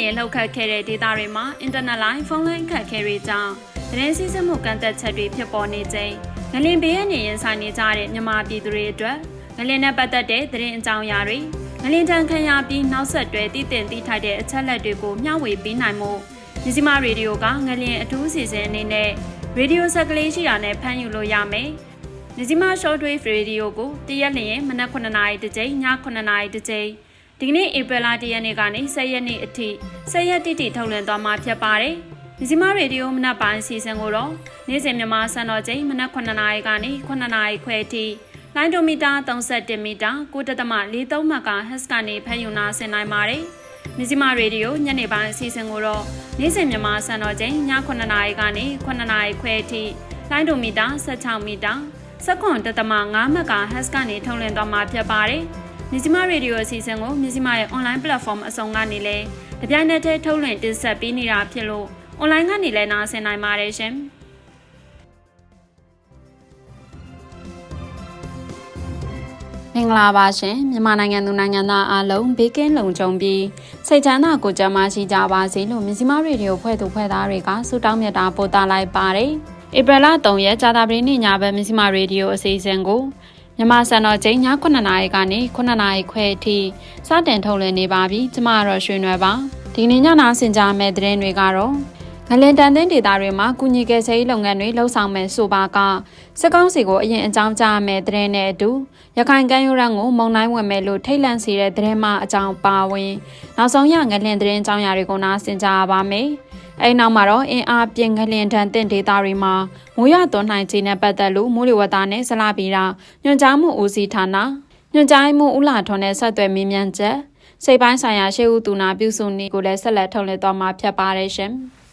အင်အားပြင်းငလျင်လှုပ်ခတ်ခဲ့တဲ့ဒေသတွေမှာအင်တာနက်လိုင်းဖုန်းလိုင်းခတ်ခဲတွေကြောင့်သတင်းစီးဆင်းမှုကန့်သက်ချက်တွေဖြစ်ပေါ်နေချိန်ငလျင်ဘေးရနေရင်ဆိုင်နေကြတဲ့မြန်မာပြည်သူတွေအတွက်ငလျင်နဲ့ပတ်သက်တဲ့သတင်းအကြောင်းအရာတွေငလျင်တန်ခံရပြီးနောက်ဆက်တွဲတည်တင်တည်ထိုက်တဲ့အချက်လက်တွေကိုမျှဝေပေးနိုင်မှုမြစီမရေဒီယိုကငလျင်အထူးစီစဉ်အနေနဲ့ရေဒီယိုဆက်ကလေးရှိတာနဲ့ဖမ်းယူလို့ရမယ်မြစီမ short wave radio ကိုတရက်လျင်မနက်9:00နာရီတစ်ကြိမ်ည9:00နာရီတစ်ကြိမ် ဒီကနေ့ဧပြီလ1ရက်နေ့ကနေ10ရက်နေ့အထိ10ရက်တိတိထုတ်လွှင့်သွားမှာဖြစ်ပါတယ်။မြစီမရေဒီယိုမနက်ပိုင်းအစီအစဉ်ကိုတော့နေ့စဉ်မြန်မာစံတော်ချိန်မနက်9:00နာရီကနေ9:00နာရီခွဲအထိလိုင်းဒိုမီတာ31မီတာ9.43မကဟက်စ်ကနေဖမ်းယူနာဆင်နိုင်ပါတယ်။မြစီမရေဒီယိုညနေပိုင်းအစီအစဉ်ကိုတော့နေ့စဉ်မြန်မာစံတော်ချိန်ည9:00နာရီကနေ9:00နာရီခွဲအထိလိုင်းဒိုမီတာ16မီတာ7.5မကဟက်စ်ကနေထုတ်လွှင့်သွားမှာဖြစ်ပါတယ်။ မြစီမရေဒီယိုအစီအစဉ်ကိုမြစီမရဲ့ online platform အစုံကနေလည်းတပြိုင်နက်တည်းထုတ်လွှင့်တင်ဆက်ပေးနေတာဖြစ်လို့ online ကနေလည်းနားဆင်နိုင်ပါတယ်ရှင်။မင်္ဂလာပါရှင်မြန်မာနိုင်ငံသူနိုင်ငံသားအားလုံးဘေးကင်းလုံခြုံပြီးစိတ်ချမ်းသာကိုယ်ကျန်းမာရှိကြပါစေလို့မြစီမရေဒီယိုဖွဲ့သူဖွဲ့သားတွေကဆုတောင်းမြတ်တာပို့သလိုက်ပါတယ်ဧပြီလ3ရက်ကြာသပတေးနေ့ညဘက်မြစီမရေဒီယိုအစီအစဉ်ကို မြန်မာစံတော်ချိန်ည9:00နာရီကနေ9:00နာရီခွဲအထိစတင်ထုတ်လွှင့်နေပါပြီကျမကတော့ရွှေနွယ်ပါဒီနေ့ညနာဆင်ကြမယ့်သတင်းတွေကတော့ငလင်တန်တဲ့ဒေတာတွေမှာကုညီကယ်ဆယ်ရေးလုပ်ငန်းတွေလှုပ်ဆောင်မယ်ဆိုပါကစစ်ကောင်းစီကိုအရင်အကြောင်းကြားမယ်သတင်းနဲ့အတူရခိုင်ကမ်းရိုးတန်းကိုမုံတိုင်းဝင်မယ်လို့ထိတ်လန့်စေတဲ့သတင်းမှအကြောင်းပါဝင် နောက်ဆုံးရငလင်သတင်းအကြောင်းအရာတွေကိုနားဆင်ကြပါမယ်။ အဲဒီနောက်မှာတော့အင်အားပြင်းငလင်တန်တဲ့ဒေတာတွေမှာမိုးရွာသွန်းနိုင်ခြင်းနဲ့ပတ်သက်လို့မိုးလေဝသနဲ့ဇလပီရာညွှန်ကြားမှုဦးစီးဌာနညွှန်ကြားမှုဦးလာထွန်းနဲ့ဆက်သွယ်မေးမြန်းချက်စိတ်ပိုင်းဆိုင်ရာရှေ့ဦးသူနာပြုစုနည်းကိုလည်းဆက်လက်ထုတ်လွှင့်သွားမှာဖြစ်ပါတယ်ရှင်။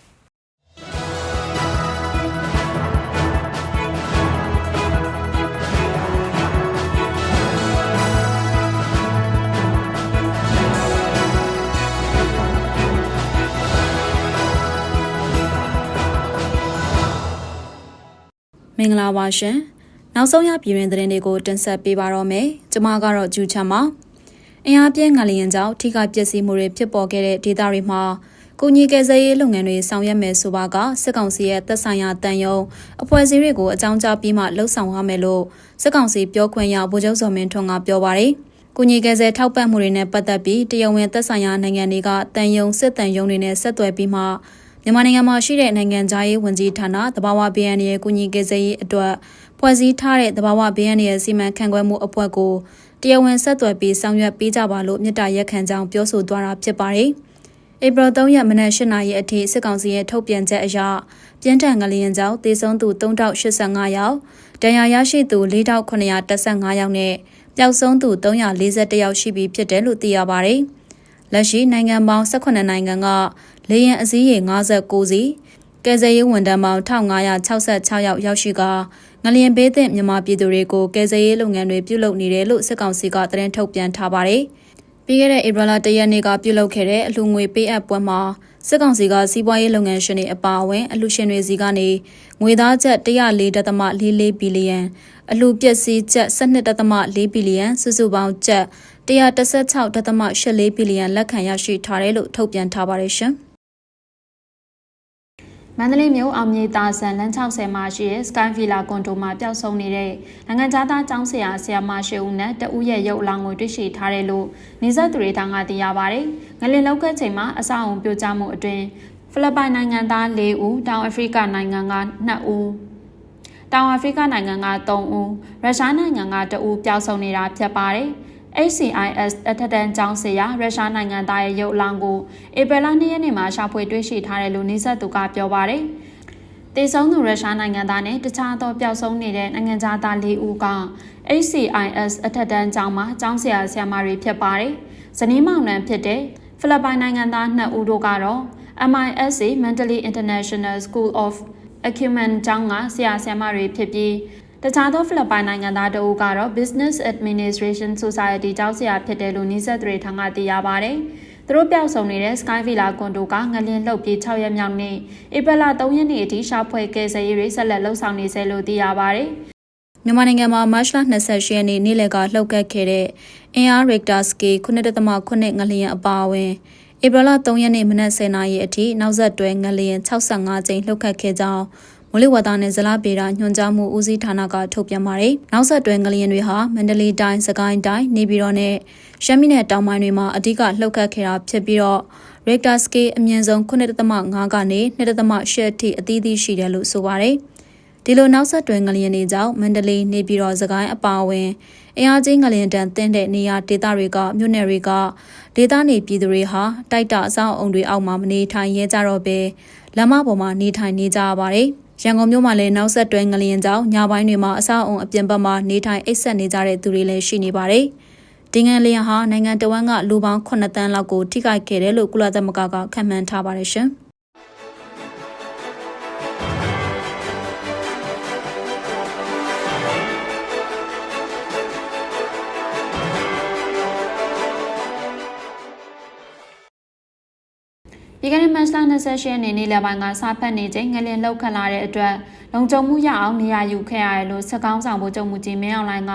င်္ဂလာပါရှင်။နောက်ဆုံးရပြည်တွင်သတင်းတွေကိုတင်ဆက်ပေးပါတော့မယ်။ကျွန်မကတော့ဂျူချမ်းပါ။အင်အားပြင်းငလျင်ကြောင့်ထိခိုက်ပျက်စီးမှုတွေဖြစ်ပေါ်ခဲ့တဲ့ဒေသတွေမှာကုညီကယ်ဆယ်ရေးလုပ်ငန်းတွေဆောင်ရွက်မယ်ဆိုပါကစစ်ကောင်စီရဲ့သက်ဆိုင်ရာတန်ယုံအဖွဲ့အစည်းတွေကိုအကြောင်းကြားပြီးမှလှုပ်ဆောင်ရမယ်လို့စစ်ကောင်စီပြောခွင့်ရဗိုလ်ချုပ်စော်မင်းထွန်းကပြောပါရယ်။ကုညီကယ်ဆယ်ထောက်ပံ့မှုတွေနဲ့ပတ်သက်ပြီးတရုံဝင်သက်ဆိုင်ရာနိုင်ငံတွေကတန်ယုံစစ်တန်ယုံတွေနဲ့ဆက်သွယ်ပြီးမှ မြန်မာနိုင်ငံမှာရှိတဲ့နိုင်ငံသားရေးဝန်ကြီးဌာနတဘာဝဘီယန်ရဲ့ကုညီကယ်ဆယ်ရေးအတွက်ဖွဲ့စည်းထားတဲ့တဘာဝဘီယန်ရဲ့စီမံခန့်ခွဲမှုအဖွဲ့ကိုတရားဝင်ဆက်သွယ်ပြီးဆောင်ရွက်ပေးကြပါလို့မြစ်တာရက်ခံကြောင်းပြောဆိုသွားတာဖြစ်ပါတယ်။ဧပြီ3ရက်မနက်8နာရီအထိစစ်ကောင်စီရဲ့ထုတ်ပြန်ချက်အရပြင်းထန်ငလျင်ကြောင့်သေဆုံးသူ3085ယောက်ဒဏ်ရာရရှိသူ4915ယောက်နဲ့ပျောက်ဆုံးသူ341ယောက်ရှိပြီဖြစ်တယ်လို့သိရပါတယ်။ လက်ရှိနိုင်ငံပေါင်း18နိုင်ငံကလေယာဉ်အစည်းရေ59စီကယ်ဆယ်ရေးဝန်ထမ်းပေါင်း1566ယောက်ရောက်ရှိကငလျင်ဘေးသင့်မြန်မာပြည်သူတွေကိုကယ်ဆယ်ရေးလုပ်ငန်းတွေပြုလုပ်နေတယ်လို့စစ်ကောင်စီကသတင်းထုတ်ပြန်ထားပါတယ်။ပြီးခဲ့တဲ့ဧပြီလ၁ရက်နေ့ကပြုလုပ်ခဲ့တဲ့အလှငွေပေးအပ်ပွဲမှာစစ်ကောင်စီကစီးပွားရေးလုပ်ငန်းရှင်တွေအပါအဝင်အလှရှင်တွေစီကနေငွေသားကျပ်104.44ဘီလီယံအလှပျက်စီးကျပ်12.4ဘီလီယံစုစုပေါင်းကျပ် 116.84ဘီလီယံလက်ခံရရှိထားတယ်လို့ထုတ်ပြန်ထားပါတယ်ရှင်။မန္တလေးမြို့အောင်မြေတာဆန်လမ်း60မှာရှိတဲ့ Sky Villa ကွန်ဒိုမှာပျောက်ဆုံးနေတဲ့နိုင်ငံသားကျောင်းဆရာဆရာမရှိဦးနဲ့တဦးရဲ့ရုပ်အလောင်းကိုတွေ့ရှိထားတယ်လို့နေဆက်သူတွေထံကသိရပါဗျ။ငလင်လောက်ကချိန်မှာအဆောက်အုံပြိုကျမှုအတွင်းဖိလစ်ပိုင်နိုင်ငံသား၄ဦးတောင်အာဖရိကနိုင်ငံက2ဦးတောင်အာဖရိကနိုင်ငံက3ဦးရုရှားနိုင်ငံက2ဦးပျောက်ဆုံးနေတာဖြစ်ပါတယ်။ HCIS အထက်တန်းကျောင်းဆရာရုရှားနိုင်ငံသားရဲ့ရုပ်အလောင်းကိုဧပြီလ2ရက်နေ့မှာရှာဖွေတွေ့ရှိထားတယ်လို့နေဆက်သူကပြောပါတယ်။တေဆုံးသူရုရှားနိုင်ငံသားနဲ့တခြားသောပျောက်ဆုံးနေတဲ့နိုင်ငံသား၄ဦးက HCIS အထက်တန်းကျောင်းမှာကျောင်းဆရာဆရာမတွေဖြစ်ပါတယ်။ဇနီးမောင်နှံဖြစ်တဲ့ဖိလစ်ပိုင်နိုင်ငံသား2ဦးတို့ကတော့ MISC Mentally International School of Acumen ကျောင်းကဆရာဆရာမတွေဖြစ်ပြီး တခြားသောဖိလစ်ပိုင်နိုင်ငံသားတဦးကတော့ Business Administration Society ကျောင်းဆရာဖြစ်တယ်လို့နှိစက်တွေထံကသိရပါဗျ။သူတို့ပျောက်ဆုံးနေတဲ့ Sky Villa ကွန်ဒိုကငလင်းလှုပ်ပြီး6ရက်မြောက်နေ့ဧပြီလ3ရက်နေ့အထိရှာဖွေကယ်ဆယ်ရေးတွေဆက်လက်လှုပ်ဆောင်နေဆဲလို့သိရပါဗျ။မြန်မာနိုင်ငံမှာမတ်လ28ရက်နေ့နေ့လယ်ကလှုပ်ခတ်ခဲ့တဲ့အင်အား Richter scale 9.9ငလျင်အပါအဝင်ဧပြီလ3ရက်နေ့မနက်10:00နာရီအထိနောက်ဆက်တွဲငလျင်65ကြိမ်လှုပ်ခတ်ခဲ့ကြောင်း မိုးလေဝသနဲ့ဇလပေတာညွှန်ကြားမှုဦးစီးဌာနကထုတ်ပြန်ပါတယ်။နောက်ဆက်တွဲငလျင်တွေဟာမန္တလေးတိုင်း၊စကိုင်းတိုင်း၊နေပြည်တော်နဲ့ရှမ်းပြည်နယ်တောင်ပိုင်းတွေမှာအ धिक လှုပ်ခတ်ခဲ့တာဖြစ်ပြီးတော့ Richter scale အမြင့်ဆုံး9.5ကနေ2.8အထိအသီးသီးရှိတယ်လို့ဆိုပါတယ်။ဒီလိုနောက်ဆက်တွဲငလျင်တွေကြောင့်မန္တလေးနေပြည်တော်စကိုင်းအပါအဝင်အင်အားကြီးငလျင်တန်တင်းတဲ့နေရာဒေသတွေကမြို့နယ်တွေကဒေသနေပြည်သူတွေဟာတိုက်တာအဆောက်အုံတွေအောက်မှာမနေထိုင်ရဲကြတော့ပဲလမ်းမပေါ်မှာနေထိုင်နေကြရပါတယ်။ ရန်ကုန်မြို့မှာလည်းနောက်ဆက်တွဲငလျင်ကြောင့်ညပိုင်းတွေမှာအဆောက်အုံအပြင်ဘက်မှာနေထိုင်အိပ်စက်နေကြတဲ့သူတွေလည်းရှိနေပါတယ်။ဒီငန်လျင်ဟာနိုင်ငံတော်ဝန်ကလူပေါင်း9တန်းလောက်ကိုထိခိုက်ခဲ့တယ်လို့ကုလသမဂ္ဂကခန့်မှန်းထားပါတယ်ရှင်။ ဒီကနေ့မတ်လ28ရက်နေ့နေ့လယ်ပိုင်းကစာဖတ်နေချိန်ငလင်လောက်ခတ်လာတဲ့အတွက်လုံခြုံမှုရအောင်နေရာယူခဲ့ရတယ်လို့စကောင်းဆောင်ဗိုလ်ချုပ်မှုကြီးမင်းအောင်လှိုင်က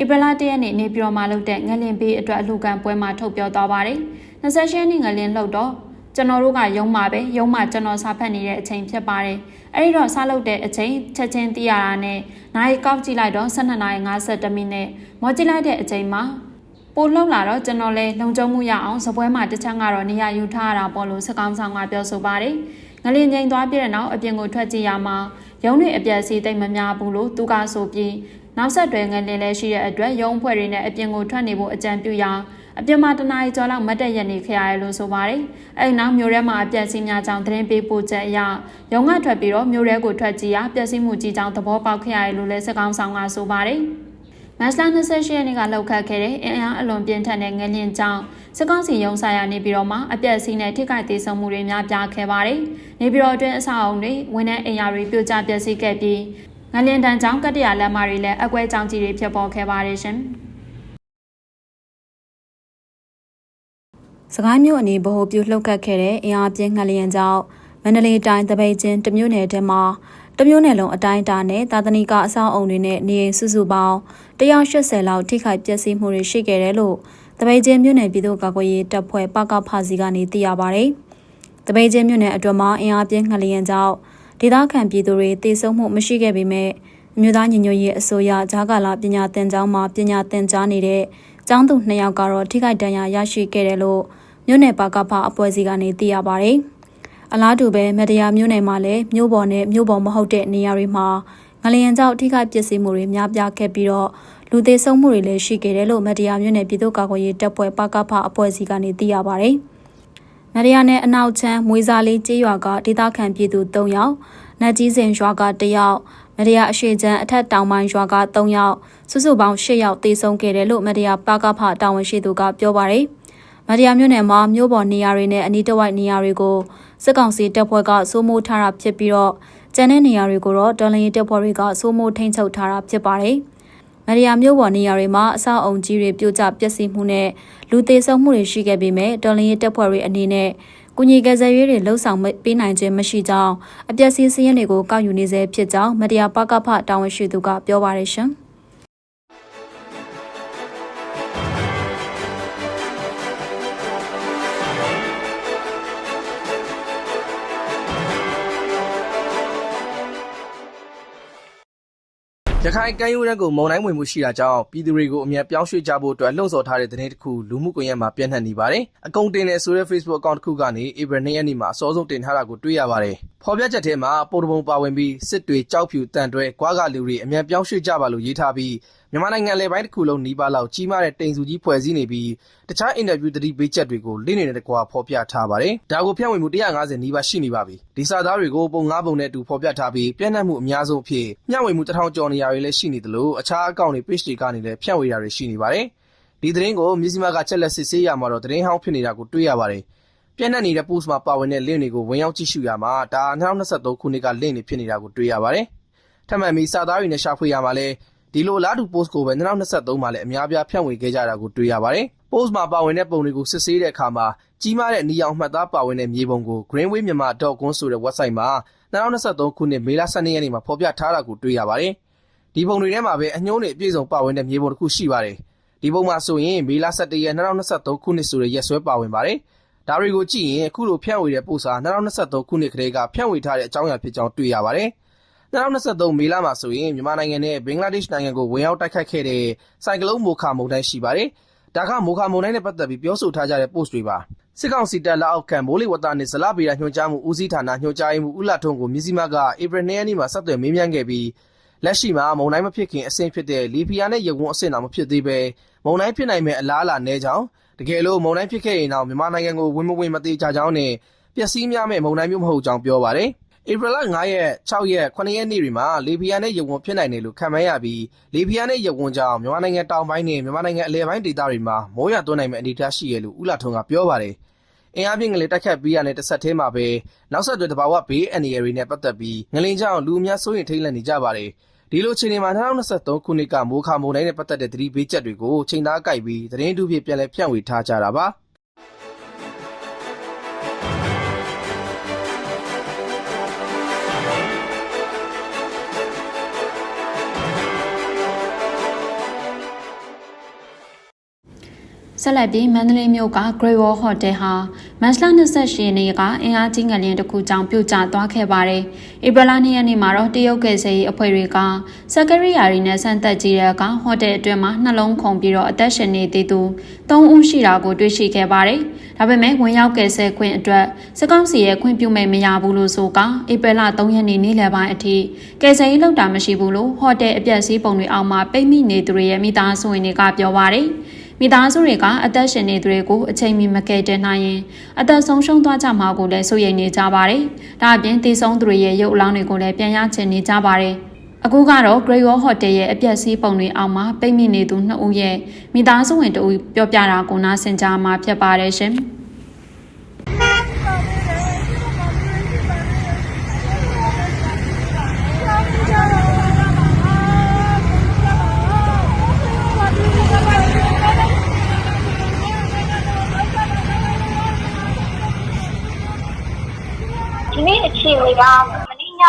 ဧပြီလ1ရက်နေ့နေပြည်တော်မှာလုပ်တဲ့ငလင်ပေးအတွက်အလှူခံပွဲမှာထုတ်ပြောသွားပါတယ်။28ရက်နေ့ငလင်လောက်တော့ကျွန်တော်တို့ကရုံးမှာပဲရုံးမှာကျွန်တော်စာဖတ်နေတဲ့အချိန်ဖြစ်ပါတယ်။အဲဒီတော့စားလုပ်တဲ့အချိန်ချက်ချင်းသိရတာနဲ့နိုင်ကောက်ကြည့်လိုက်တော့12နာရီ52မိနစ်မော်ကြည့်လိုက်တဲ့အချိန်မှာ ပိုလှုပ်လာတော့ကျွန်တော်လည်းလုံခြုံမှုရအောင်စပွဲမှာတစ်ချမ်းကတော့နေရာယူထားရတာပေါ့လို့စကောင်းဆောင်ကပြောဆိုပါတယ်။ငလင်ငိန်သွားပြတဲ့နောက်အပြင်ကိုထွက်ကြည့်ရမှာရုံးတွေအပြက်စီးသိမ့်မများဘူးလို့သူကဆိုပြီးနောက်ဆက်တွဲငလင်လည်းရှိတဲ့အတွက်ရုံးဖွဲ့တွေနဲ့အပြင်ကိုထွက်နေဖို့အကြံပြုရာအပြင်မှာတနားရီကျော်လောက်မတ်တက်ရက်နေခဲ့ရတယ်လို့ဆိုပါတယ်။အဲဒီနောက်မြို့ထဲမှာအပြက်စီးများကြောင့်သတင်းပေးပို့ချက်အရရုံးကထွက်ပြီးတော့မြို့ထဲကိုထွက်ကြည့်ရပျက်စီးမှုကြီးကြောင့်သဘောပေါက်ခဲ့ရတယ်လို့လည်းစကောင်းဆောင်ကဆိုပါတယ်။ မတ်လ28ရက်နေ့ကလှုပ်ခတ်ခဲ့တဲ့အင်အားအလွန်ပြင်းထန်တဲ့ငလျင်ကြောင့်စစ်ကောင်စီရုံးဆိုင်ရာနေပြည်တော်မှာအပြက်စီးနဲ့ထိခိုက်ဒေဆုံးမှုတွေများပြားခဲ့ပါတယ်။နေပြည်တော်အတွင်းအဆောက်အုံတွေဝန်ထမ်းအိမ်ယာတွေပြိုကျပျက်စီးခဲ့ပြီးငလျင်တန်းကြောင့်ကတ္တရာလက်မတွေလည်းအကွဲကြောင်ကြီးတွေဖြစ်ပေါ်ခဲ့ပါတယ်ရှင်။စကိုင်းမြို့အနီးဗဟိုပြုလှုပ်ခတ်ခဲ့တဲ့အင်အားပြင်းငလျင်ကြောင့်မန္တလေးတိုင်းတပိတ်ချင်းတမြို့နယ်ထဲမှာ တမျိုးနယ်လုံးအတိုင်းအတာနဲ့သာသနိကအဆောက်အုံတွေနဲ့နေအိမ်စုစုပေါင်း180လောက်ထိခိုက်ပျက်စီးမှုတွေရှိခဲ့တယ်လို့တပိတ်ချင်းမြို့နယ်ပြည်သူ့ကာကွယ်ရေးတပ်ဖွဲ့ပကဖစီကနေသိရပါဗျ။တပိတ်ချင်းမြို့နယ်အတွင်းမှာအင်အားပြင်းငလျင်ကြောင့်ဒေသခံပြည်သူတွေတေဆုံးမှုမရှိခဲ့ပေမဲ့အမျိုးသားညီညွတ်ရေးအစိုးရဂျာကာလာပညာသင်ကျောင်းမှာပညာသင်ကြားနေတဲ့ကျောင်းသူ2ယောက်ကတော့ထိခိုက်ဒဏ်ရာရရှိခဲ့တယ်လို့မြို့နယ်ပကဖအဖွဲ့အစည်းကနေသိရပါဗျ။ အလားတူပဲမတရားမျိုးနယ်မှာလည်းမြို့ပေါ်နဲ့မြို့ပေါ်မဟုတ်တဲ့နေရာတွေမှာငလျင်ကြောင့်ထိခိုက်ပျက်စီးမှုတွေများပြားခဲ့ပြီးတော့လူသေးဆုံးမှုတွေလည်းရှိခဲ့တယ်လို့မတရားမျိုးနယ်ပြည်သူ့ကာကွယ်ရေးတပ်ဖွဲ့ပကဖအဖွဲ့အစည်းကနေသိရပါဗျ။မတရားနဲ့အနောက်ချမ်းမွေးစားလေးကျေးရွာကဒေသခံပြည်သူ3ယောက်၊နတ်ကြီးစင်ရွာက1ယောက်မတရားအရှိချမ်းအထက်တောင်ပိုင်းရွာက3ယောက်စုစုပေါင်း10ယောက်သေဆုံးခဲ့တယ်လို့မတရားပကဖတာဝန်ရှိသူကပြောပါရယ်မတရားမျိုးနယ်မှာမြို့ပေါ်နေရာတွေနဲ့အနီးတစ်ဝိုက်နေရာတွေကို စစ်ကောင်စီတပ်ဖွဲ့ကစိုးမိုးထားတာဖြစ်ပြီးတော့ကျန်တဲ့နေရာတွေကိုတော့တော်လရင်တပ်ဖွဲ့တွေကစိုးမိုးထိန်းချုပ်ထားတာဖြစ်ပါတယ်။မရီယာမြို့ပေါ်နေရာတွေမှာအဆောက်အုံကြီးတွေပြိုကျပျက်စီးမှုနဲ့လူသေးဆုံးမှုတွေရှိခဲ့ပေမဲ့တော်လရင်တပ်ဖွဲ့တွေအနေနဲ့ကုညီကစားရေးတွေလှုပ်ဆောင်ပေးနိုင်ခြင်းမရှိကြောင်းအပျက်စီးစည်းရင်းတွေကိုကောက်ယူနေဆဲဖြစ်ကြောင်းမတရားပကဖတာဝန်ရှိသူကပြောပါရရှင်။ ရခိုင်ကမ်းရိုးတန်းကိုမုန်တိုင်းဝင်မှုရှိတာကြောင့်ပြည်သူတွေကိုအမြန်ပြောင်းရွှေ့ကြဖို့အတွက်လှုံ့ဆော်ထားတဲ့သတင်းတစ်ခုလူမှုကွန်ရက်မှာပြန့်နှံ့နေပါတယ်။အကုံတင်တဲ့ဆိုတဲ့ Facebook account တစ်ခုကနေဧပြီ2ရက်နေ့မှာအစောဆုံးတင်ထားတာကိုတွေ့ရပါတယ်။ဖော်ပြချက်ထဲမှာပုံတပုံပါဝင်ပြီးစစ်တွေကြောက်ဖြူတန်တွဲကွာကလူတွေအမြန်ပြောင်းရွှေ့ကြပါလို့ရေးထားပြီး မြန်မာနိုင်ငံလေပိုင်းတစ်ခုလုံးနီးပါးလောက်ကြီးမားတဲ့တိမ်စုကြီးဖွဲ့စည်းနေပြီးတခြားအင်တာဗျူးသတိပေးချက်တွေကိုလိမ့်နေတဲ့တကွာဖော်ပြထားပါတယ်။ဒါကိုဖြန့်ဝေမှု150နီးပါးရှိနေပါပြီ။ဒီစာသားတွေကိုပုံ၅ပုံနဲ့အတူဖော်ပြထားပြီးပြန့်နှံ့မှုအများဆုံးအဖြစ်မျှဝေမှု1000ကျော်နေရာတွေလည်းရှိနေသလိုအခြားအကောင့်တွေ page တွေကနေလည်းဖြန့်ဝေတာတွေရှိနေပါတယ်။ဒီသတင်းကိုမြစည်းမကချက်လက်စစ်ဆေးရမှာတော့သတင်းဟောင်းဖြစ်နေတာကိုတွေ့ရပါတယ်။ပြန့်နှံ့နေတဲ့ post မှာပါဝင်တဲ့ link တွေကိုဝင်ရောက်ကြည့်ရှုရမှာဒါ2023ခုနှစ်က link တွေဖြစ်နေတာကိုတွေ့ရပါတယ်။ထပ်မံပြီးစာသားတွေနဲ့ရှာဖွေရမှာလည်း ဒီလိုအလားတူ post ကိုပဲ2023မှာလည်းအများပြားဖြန့်ဝေခဲ့ကြတာကိုတွေ့ရပါတယ်။ post မှာပါဝင်တဲ့ပုံတွေကိုစစ်ဆေးတဲ့အခါမှာကြီးမားတဲ့နီအောင်မှတ်သားပါဝင်တဲ့မြေပုံကို greenwaymyanmar.com ဆိုတဲ့ website မှာ2023ခုနှစ်မေလ12ရက်နေ့မှာဖော်ပြထားတာကိုတွေ့ရပါတယ်။ဒီပုံတွေထဲမှာပဲအညှိုးတွေအပြည့်စုံပါဝင်တဲ့မြေပုံတစ်ခုရှိပါတယ်။ဒီပုံမှာဆိုရင်မေလ17ရက်2023ခုနှစ်ဆိုတဲ့ရက်စွဲပါဝင်ပါတယ်။ဒါတွေကိုကြည့်ရင်အခုလိုဖြန့်ဝေတဲ့ပို့စာ2023ခုနှစ်ကလေးကဖြန့်ဝေထားတဲ့အကြောင်းအရာဖြစ်ကြောင်းတွေ့ရပါတယ် 2023မေလမှာဆိုရင်မြန်မာနိုင်ငံနဲ့ဘင်္ဂလားဒေ့ရှ်နိုင်ငံကိုဝင်ရောက်တိုက်ခတ်ခဲ့တဲ့စိုက်ကလုန်းမိုခါမုန်တိုင်းရှိပါတယ်။ဒါကမိုခါမုန်တိုင်းနဲ့ပတ်သက်ပြီးပြောဆိုထားကြတဲ့ post တွေပါ။စစ်ကောင်စီတပ်လက်အောက်ခံမိုးလေဝသနဲ့ဇလဗေဒညွှန်ကြားမှုဦးစီးဌာနညွှန်ကြားရေးမှူးဦးလာထုံးကိုမြစည်းမကဧပြီ2ရက်နေ့မှာဆက်သွယ်မေးမြန်းခဲ့ပြီးလက်ရှိမှာမုန်တိုင်းမဖြစ်ခင်အဆင့်ဖြစ်တဲ့လီဖီယာနဲ့ရေဝန်အဆင့်တော်မဖြစ်သေးပဲမုန်တိုင်းဖြစ်နိုင်မဲ့အလားအလာနဲကြောင်းတကယ်လို့မုန်တိုင်းဖြစ်ခဲ့ရင်တော့မြန်မာနိုင်ငံကိုဝင်မဝင်မသေးကြကြောင်းနဲ့ပျက်စီးများမဲ့မုန်တိုင်းမျိုးမဟုတ်ကြောင်းပြောပါတယ်။ ဧပြီလ9ရက်6ရက်9ရက်နေ့တွေမှာလေဖီယာနဲ့ရေဝန်ဖြစ်နိုင်တယ်လို့ခန့်မှန်းရပြီးလေဖီယာနဲ့ရေဝန်ကြောင့်မြန်မာနိုင်ငံတောင်ပိုင်းနဲ့မြန်မာနိုင်ငံအလယ်ပိုင်းဒေသတွေမှာမိုးရွာသွန်းနိုင်မဲ့အနေအထားရှိရလို့ဦးလာထုံးကပြောပါတယ်။အင်အားပြင်းငလင်တက်ခတ်ပြီးရတဲ့တစ်ဆက်တည်းမှာပဲနောက်ဆက်တွဲတဘာဝဘေးအန္တရာယ်တွေနဲ့ပတ်သက်ပြီးငလင်ကြောင့်လူအများစိုးရိမ်ထိတ်လန့်နေကြပါတယ်။ဒီလိုအခြေအနေမှာ2023ခုနှစ်ကမိုးခါမိုးတိုင်းနဲ့ပတ်သက်တဲ့သတိပေးချက်တွေကိုချိန်သားကိုက်ပြီးသတင်းတူဖြစ်ပြန်လည်ဖြန့်ဝေထားကြတာပါ။ ဆက်လက်ပြီးမန္တလေးမြို့က Great Wall Hotel ဟာမတ်လ28ရက်နေ့ကအင်အားကြီးငလျင်တစ်ခုကြောင့်ပြုတ်ကျသွားခဲ့ပါတယ်။ဧပြီလ2ရက်နေ့မှာတော့တရုတ်ကယ်ဆယ်ရေးအဖွဲ့တွေကစက်ကရိယာရီနဲ့ဆန်းသက်ကြည့်တဲ့အခါဟိုတယ်အတွင်းမှာနှလုံးခုန်ပြီးတော့အသက်ရှင်နေသေးသူ3ဦးရှိတာကိုတွေ့ရှိခဲ့ပါတယ်။ဒါပေမဲ့ဝင်ရောက်ကယ်ဆယ်ခွင့်အတွက်စကောက်စီရဲ့ခွင့်ပြုမိတ်မရဘူးလို့ဆိုကဧပြီလ3ရက်နေ့နေ့လယ်ပိုင်းအထိကယ်ဆယ်ရေးလုပ်တာမရှိဘူးလို့ဟိုတယ်အပြက်စီးပုံတွေအောက်မှာပိတ်မိနေသူတွေရဲ့မိသားစုဝင်တွေကပြောပါတယ်။ မိသားစုတွေကအသက်ရှင်နေသူတွေကိုအချိန်မီမကယ်တင်နိုင်ရင်အသက်ဆုံးရှုံးသွားကြမှာကိုလည်းစိုးရိမ်နေကြပါတယ်။ဒါအပြင်တည်ဆုံးသူတွေရဲ့ရုပ်အလောင်းတွေကိုလည်းပြန်ရချင်နေကြပါတယ်။အခုကတော့ Great Wall Hotel ရဲ့အပြက်စီးပုံတွေအောက်မှာပိတ်မိနေသူနှစ်ဦးရဲ့မိသားစုဝင်တို့ပြောပြတာကိုနားဆင်ကြမှာဖြစ်ပါတယ်ရှင်။ ဒီနေ့ အခြေအနေကမနေ့ည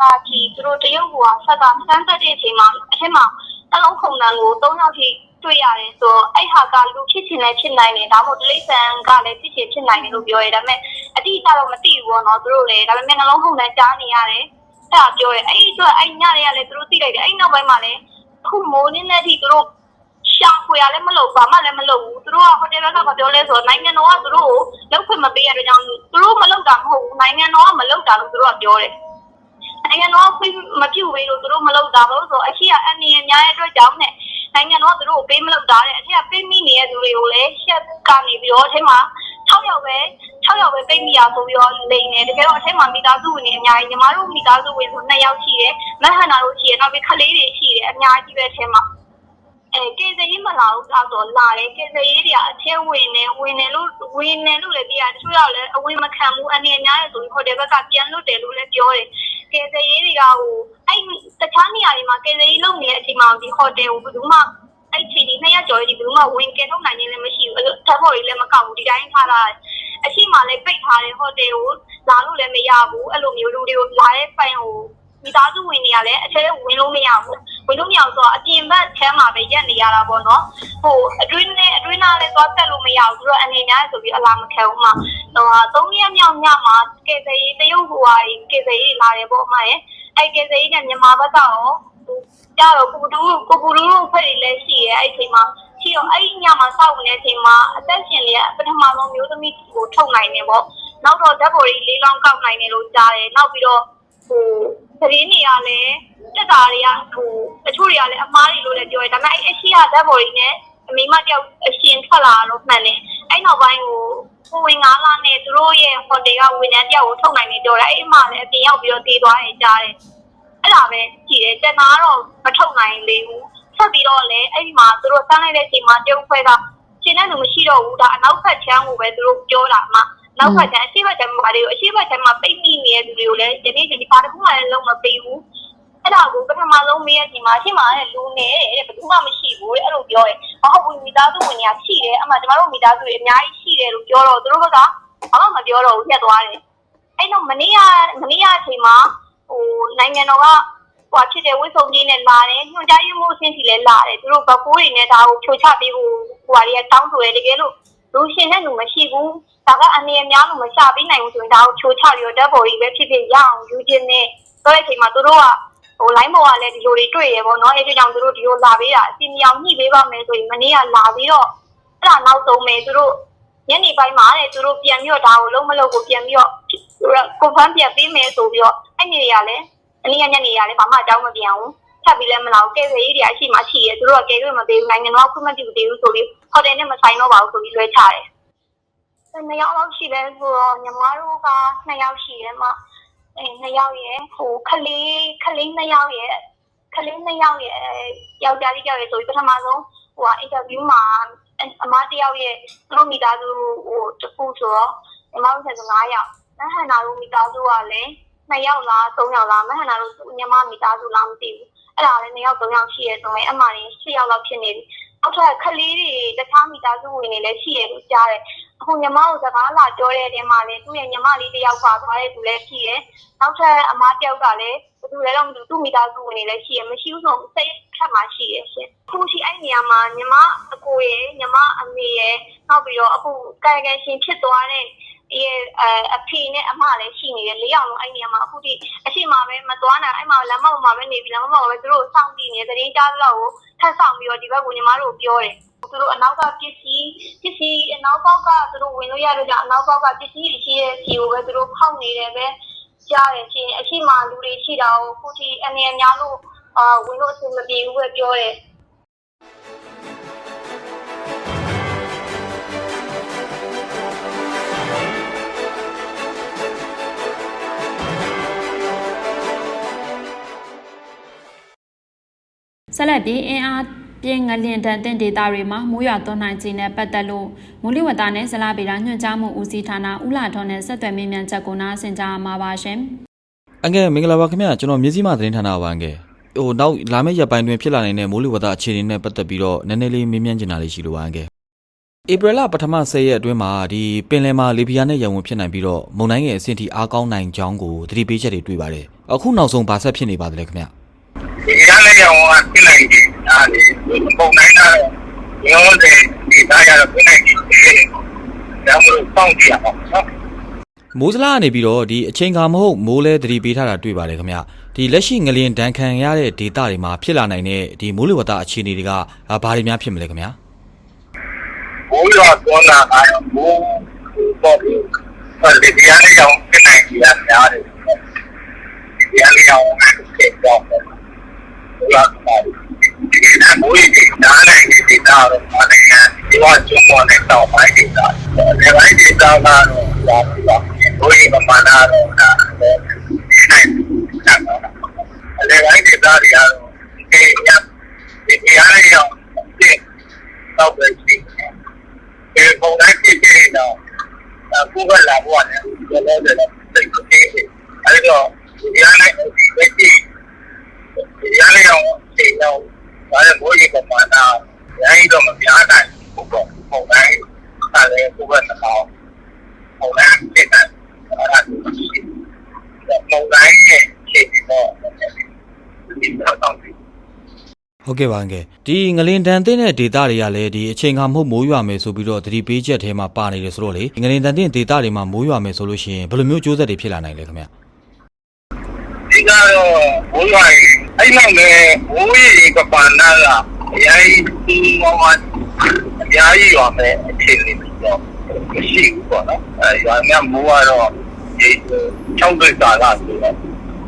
ကဒီသူတို့တရုတ်ကဆက်ကစမ်းသက်တဲ့အချိန်မှာအထက်မှာနှလုံးခုန်တန်းကို၃ယောက်ထိတွေ့ရတယ်ဆိုတော့အဲ့ဟာကလူဖြစ်ချင်လည်းဖြစ်နိုင်တယ်ဒါမှမဟုတ်တိရစ္ဆာန်ကလည်းဖြစ်ချင်ဖြစ်နိုင်တယ်လို့ပြောရဲဒါပေမဲ့အတိအကျတော့မသိဘူးပေါ့နော်သူတို့လည်းဒါပေမဲ့နှလုံးခုန်တန်းကြားနေရတယ်အဲ့ဒါပြောရဲအဲ့ဒီအတွက်အဲ့ညတွေကလည်းသူတို့သိလိုက်တယ်အဲ့နောက်ပိုင်းမှာလည်းအခုမိုးနေတဲ့အထိသူတို့ ရှာဖွေရလည်းမလုပ်ဘာမှလည်းမလုပ်ဘူးသူတို့ကဟိုတယ်ဘက်ကမပြောလဲဆိုတော့နိုင်ငံတော်ကသူတို့ကိုလောက်ခွင့်မပေးရတဲ့ကြောင့်သူတို့မလုပ်တာမဟုတ်ဘူးနိုင်ငံတော်ကမလုပ်တာလို့သူတို့ကပြောတယ်နိုင်ငံတော်ကမပြုတ်ပေးလို့သူတို့မလုပ်တာလို့ဆိုတော့အရှိကအန်နီအများရဲ့အတွက်ကြောင့်နဲ့နိုင်ငံတော်ကသူတို့ကိုပေးမလုပ်တာတဲ့အထက်ကပေးမိနေတဲ့သူတွေကိုလည်းရှက်ကနေပြီးတော့အထက်မှာ6ယောက်ပဲ6ယောက်ပဲပိတ်မိရဆိုပြီးတော့လိန်နေတကယ်တော့အထက်မှာမိသားစုဝင်တွေအများကြီးညီမတို့မိသားစုဝင်ဆို2ယောက်ရှိတယ်မဟန်နာတို့ရှိတယ်နောက်ပြီးခလေးတွေရှိတယ်အများကြီးပဲအထက်မှာ အဲကေစရေးမလာဘူးတော့ဆိုလာတယ်ကေစရေးတွေကအချင်းဝင်နေဝင်နေလို့ဝင်နေလို့လည်းပြရတချို့ရောက်လည်းအဝင်မခံဘူးအနေအများရဆိုပြီးဟိုတယ်ဘက်ကပြန်လွတ်တယ်လို့လည်းပြောတယ်ကေစရေးတွေကဟိုအဲ့တခြားနေရာတွေမှာကေစရေးလုပ်နေတဲ့အချိန်မှာဒီဟိုတယ်ကိုဘယ်သူမှအဲ့ချိန်ဒီနှစ်ရက်ကျော်ကြီးဘယ်သူမှဝင်ကဲထုတ်နိုင်ခြင်းလည်းမရှိဘူးအဲ့လိုထပ်ဖို့လည်းမကောက်ဘူးဒီတိုင်းထားတာအရှိမှလည်းပိတ်ထားတယ်ဟိုတယ်ကိုလာလို့လည်းမရဘူးအဲ့လိုမျိုးလူတွေကိုလာတဲ့ပိုင်ဟိုမိသားစုဝင်တွေကလည်းအထဲဝင်လို့မရဘူး ဝင်လို့မရဘူးဆိုတော့အပြင်ဘက်ထဲမှာပဲရက်နေရတာပေါ့နော်ဟိုအတွင်းနဲ့အတွင်းသားလည်းသွားဆက်လို့မရဘူးသူတို့အနေများဆိုပြီးအလားမခံဘူးမှဟိုဟာ၃ရက်မြောက်ညမှာကေစရေးတရုတ်ဟိုဟာကေစရေးလာတယ်ပေါ့အမရဲ့အဲ့ကေစရေးနဲ့မြန်မာဘက်ကရောကြတော့ကိုတူကိုပူလူတို့ဖွဲ့တွေလည်းရှိရဲ့အဲ့ချိန်မှာရှိတော့အဲ့ညမှာစောက်ဝင်တဲ့အချိန်မှာအသက်ရှင်လေးပထမဆုံးမျိုးသမီးကိုထုတ်နိုင်တယ်ပေါ့နောက်တော့ဓာတ်ပေါ်ကြီးလေးလောင်းကောက်နိုင်တယ်လို့ကြားတယ်နောက်ပြီးတော့ဟို သတင်းတွေကလည်းတက်တာတွေကဟိုတချို့တွေကလည်းအမားတွေလို့လည်းပြောတယ်ဒါပေမဲ့အဲ့အရှိရဓာတ်ပေါ်ကြီးနဲ့အမိမတယောက်အရှင်ထွက်လာတော့မှန်တယ်အဲ့နောက်ပိုင်းကိုကိုဝင်ငါးလာနဲ့သူတို့ရဲ့ဟိုတယ်ကဝန်ထမ်းတယောက်ကိုထုတ်နိုင်နေကြတယ်အဲ့မှာလည်းအပြင်ရောက်ပြီးတော့တည်သွားတယ်ကြားတယ်အဲ့ဒါပဲကြည့်တယ်တနာတော့မထုတ်နိုင်သေးဘူးဆက်ပြီးတော့လည်းအဲ့ဒီမှာသူတို့စမ်းလိုက်တဲ့အချိန်မှာတရုတ်ဖွဲ့ကရှင်းတဲ့လူမရှိတော့ဘူးဒါအနောက်ဖက်ချမ်းကိုပဲသူတို့ပြောတာမှ နောက်ဖက်ချမ်းအရှိဘက်ချမ်းမှာတွေကိုအရှိဘက်ချမ်းမှာပိတ်မိနေတဲ့သူတွေကိုလည်းဒီနေ့ဒီပါတခုမှလည်းလုံးမပေးဘူးအဲ့ဒါကိုပထမဆုံးမေးရချိန်မှာရှင်းမှာလည်းလူနေတဲ့ဘယ်သူမှမရှိဘူးတဲ့အဲ့လိုပြောတယ်မဟုတ်ဘူးမိသားစုဝင်တွေကရှိတယ်အမှကျမတို့မိသားစုတွေအများကြီးရှိတယ်လို့ပြောတော့သူတို့ဘက်ကဘာမှမပြောတော့ဘူးညက်သွားတယ်အဲ့တော့မနေ့ကမနေ့ကအချိန်မှာဟိုနိုင်ငံတော်ကဟိုဖြစ်တဲ့ဝိဆုံကြီးနဲ့လာတယ်ညွှန်ကြားရေးမှုအဆင့်ထိလည်းလာတယ်သူတို့ဘကိုးတွေနဲ့ဒါကိုဖြိုချပေးဖို့ဟိုဟာတွေကတောင်းဆိုတယ်တကယ်လို့ လူရှင်တဲ့လူမရှိဘူးဒါကအနည်းအများလို့မရှာပေးနိုင်ဘူးဆိုရင်ဒါကိုချိုးချပြီးတော့ဓာတ်ပေါ်ကြီးပဲဖြစ်ဖြစ်ရအောင်ယူခြင်းနဲ့တော့တဲ့အချိန်မှာသူတို့ကဟို line ပေါ်ကလည်းဒီလိုတွေတွေ့ရပေါ့နော်အဲ့ဒီကြောင့်သူတို့ဒီလိုလာပေးတာအစီအမြောင်ညှိပေးပါမယ်ဆိုရင်မနေ့ကလာပြီးတော့အဲ့ဒါနောက်ဆုံးမယ်သူတို့ညနေပိုင်းမှာတဲ့သူတို့ပြန်ပြီးတော့ဒါကိုလုံးမလုံးကိုပြန်ပြီးတော့ကိုဖန်ပြန်ပေးမယ်ဆိုပြီးတော့အဲ့နေရလဲအနည်းညနေရလဲဘာမှအကြောင်းမပြန်ဘူး ထပ်ပြီးလဲမလာဘူးကဲဆေးကြီးတွေအရှိမှရှိရဲသူတို့ကကဲလို့မပေးဘူးနိုင်ငံတော်ကခွင့်မပြုသေးဘူးဆိုပြီးဟိုတယ်နဲ့မဆိုင်တော့ပါဘူးဆိုပြီးလွှဲချတယ်နှစ်ယောက်လောက်ရှိတယ်ဆိုတော့ညီမတို့ကနှစ်ယောက်ရှိတယ်မအဲနှစ်ယောက်ရဲ့ဟိုခလေးခလေးနှစ်ယောက်ရဲ့ခလေးနှစ်ယောက်ရဲ့ယောက်ျားလေးယောက်ရဲ့ဆိုပြီးပထမဆုံးဟိုအင်တာဗျူးမှာအမတယောက်ရဲ့သူတို့မိသားစုဟိုတခုဆိုတော့ညီမတို့ဆက်9ယောက်မဟန်နာတို့မိသားစုကလည်း2ယောက်လား3ယောက်လားမဟန်နာတို့ညီမမိသားစုလားမသိဘူး အဲ့ဒါလည်း2ယောက်3ယောက်ရှိရဲဆိုရင်အမှန်ကြီး10ယောက်လောက်ဖြစ်နေပြီနောက်ထပ်ခလေးတွေတခြားမိသားစုဝင်တွေလည်းရှိရဲလို့ကြားတယ်အခုညီမကိုစကားလာပြောတဲ့တဲမှာလေသူ့ရဲ့ညီမလေးတစ်ယောက်ပါသွားတဲ့သူလည်းရှိရယ်နောက်ထပ်အမတစ်ယောက်ကလည်းဘယ်သူလဲတော့မသိဘူးသူ့မိသားစုဝင်တွေလည်းရှိရယ်မရှိဘူးဆိုစိတ်ခက်မှရှိရယ်ရှင်အခုရှိအဲ့နေရာမှာညီမအကိုရယ်ညီမအမေရယ်နောက်ပြီးတော့အခုကာယကံရှင်ဖြစ်သွားတဲ့ ဒီအဖေနဲ့အမလည်းရှိနေတယ်လေးအောင်လုံးအဲ့နေရာမှာအခုဒီအရှိမပဲမသွားနိုင်အဲ့မှာလမ်းမပေါ်မှာပဲနေပြီးလမ်းမပေါ်မှာပဲသူတို့စောင့်ကြည့်နေတယ်တရင်ကြားလောက်ကိုထပ်ဆောင်ပြီးတော့ဒီဘက်ကိုညီမတို့ပြောတယ်သူတို့အနောက်ကပစ္စည်းပစ္စည်းအနောက်ပေါက်ကသူတို့ဝင်လို့ရတော့ကြအနောက်ပေါက်ကပစ္စည်းတွေရှိတဲ့ဖြေကိုပဲသူတို့ဖောက်နေတယ်ပဲကြားတယ်ချင်းအရှိမလူတွေရှိတာကိုခုထိအနေအများလို့အာဝင်လို့အဆင်မပြေဘူးပဲပြောတယ် ဆက်လက်ပြီးအင်အားပြင်းငလျင်တန်တင်ဒေတာတွေမှာမိုးရွာသွန်းနိုင်ခြင်းနဲ့ပတ်သက်လို့မိုးလေဝသနဲ့ဇလားဗေဒညွှန်ကြားမှုဦးစီးဌာနဦးလာထွန်းနဲ့ဆက်သွယ်မေးမြန်းချက်ကိုနားဆင်ကြမှာပါရှင်။အငယ်မင်္ဂလာပါခင်ဗျာကျွန်တော်မြစည်းမသတင်းဌာနပါအငယ်ဟိုနောက်လာမယ့်ရက်ပိုင်းတွင်ဖြစ်လာနိုင်တဲ့မိုးလေဝသအခြေအနေနဲ့ပတ်သက်ပြီးတော့နည်းနည်းလေးမေးမြန်းချင်တာလေးရှိလို့ပါအငယ်ဧပြီလပထမ10ရက်အတွင်းမှာဒီပင်လယ်မှာလေပြင်းနဲ့ရံဝင်ဖြစ်နိုင်ပြီးတော့မုန်တိုင်းရဲ့အဆင့်ထိအားကောင်းနိုင်ကြောင်းကိုသတိပေးချက်တွေတွေ့ပါတယ်အခုနောက်ဆုံးဘာဆက်ဖြစ်နေပါသလဲခင်ဗျာဒီ ရလည်းရောကပြနိုင်တယ်ဒါလေပုံနိုင်တာရောတဲ့ဒီသားရတော့ပြနိုင်တယ်ဒါမှမဟုတ်စောင့်ကြည့်ရအောင်နော်မိုးစလားကနေပြီးတော့ဒီအချိန်ခါမဟုတ်မိုးလဲသတိပေးထားတာတွေ့ပါတယ်ခင်ဗျာဒီလက်ရှိငလျင်ဒဏ်ခံရတဲ့ဒေတာတွေမှာဖြစ်လာနိုင်တဲ့ဒီမိုးလေဝသအခြေအနေတွေကဘာတွေများဖြစ်မလဲခင်ဗျာဘိုးရောသွန်းတာကဘိုးပေါ့ဒီဒီရလည်းရောပြနိုင်တယ်များတယ်ဒီရလည်းရောဖြစ်တော့ ဘုရားပါဒီကဘိုးကြီးဒါနိုင်ဒီသားတော့မနိုင်ဒီဝါကျုံပေါ်နဲ့တော့မိုင်းဒီသားဒီမိုင်းဒီသားကတော့ဒါပါဘိုးကြီးမမနာတော့ဒါနိုင်တယ်နော်အဲ့ဒီဒီသားတွေကတော့ဒီရဒီရလည်းရောဖြစ်တော့ပဲရှိတယ်ဒီပုံတိုင်းဖြစ်ဖြစ်တော့အခုကလာဘွားနဲ့ဒီလိုလေစိတ်ကိုကြည့်အဲ့တော့ဒီရလည်းပဲကြည့်ဒီ ရလည်းရောစိတ်တော့ဒါလည်းဘိုးကြီးကမှန်းတာရိုင်းတော့မပြားနိုင်ဘူးပေါ့ပုံတိုင်းအဲ့လည်းဘုရားကတော့ပုံတိုင်းဖြစ်တယ်အဲ့ဒါကိုကြည့်ပုံတိုင်းရဲ့ခြေတော့ဒီတော့ဟုတ်ကဲ့ပါငယ်ဒီငလင်တန်တဲ့တဲ့ဒေတာတွေကလည်းဒီအချိန်ကမဟုတ်မိုးရွာမယ်ဆိုပြီးတော့သတိပေးချက်ထဲမှာပါနေတယ်ဆိုတော့လေငလင်တန်တဲ့ဒေတာတွေမှာမိုးရွာမယ်ဆိုလို့ရှိရင်ဘယ်လိုမျိုးကျိုးဆက်တွေဖြစ်လာနိုင်လဲခင်ဗျဒီကတော့ဘိုးရွာ အဲ့လောက်လေဘိုးကြီးကပန်းနာကအရင်ဒီမောင်မအများကြီးရွာမယ်အခြေအနေပြီးတော့မရှိဘူးပေါ့နော်အဲရွာမြမိုးကတော့ဒီ6တွေ့တာလားဆိုတော့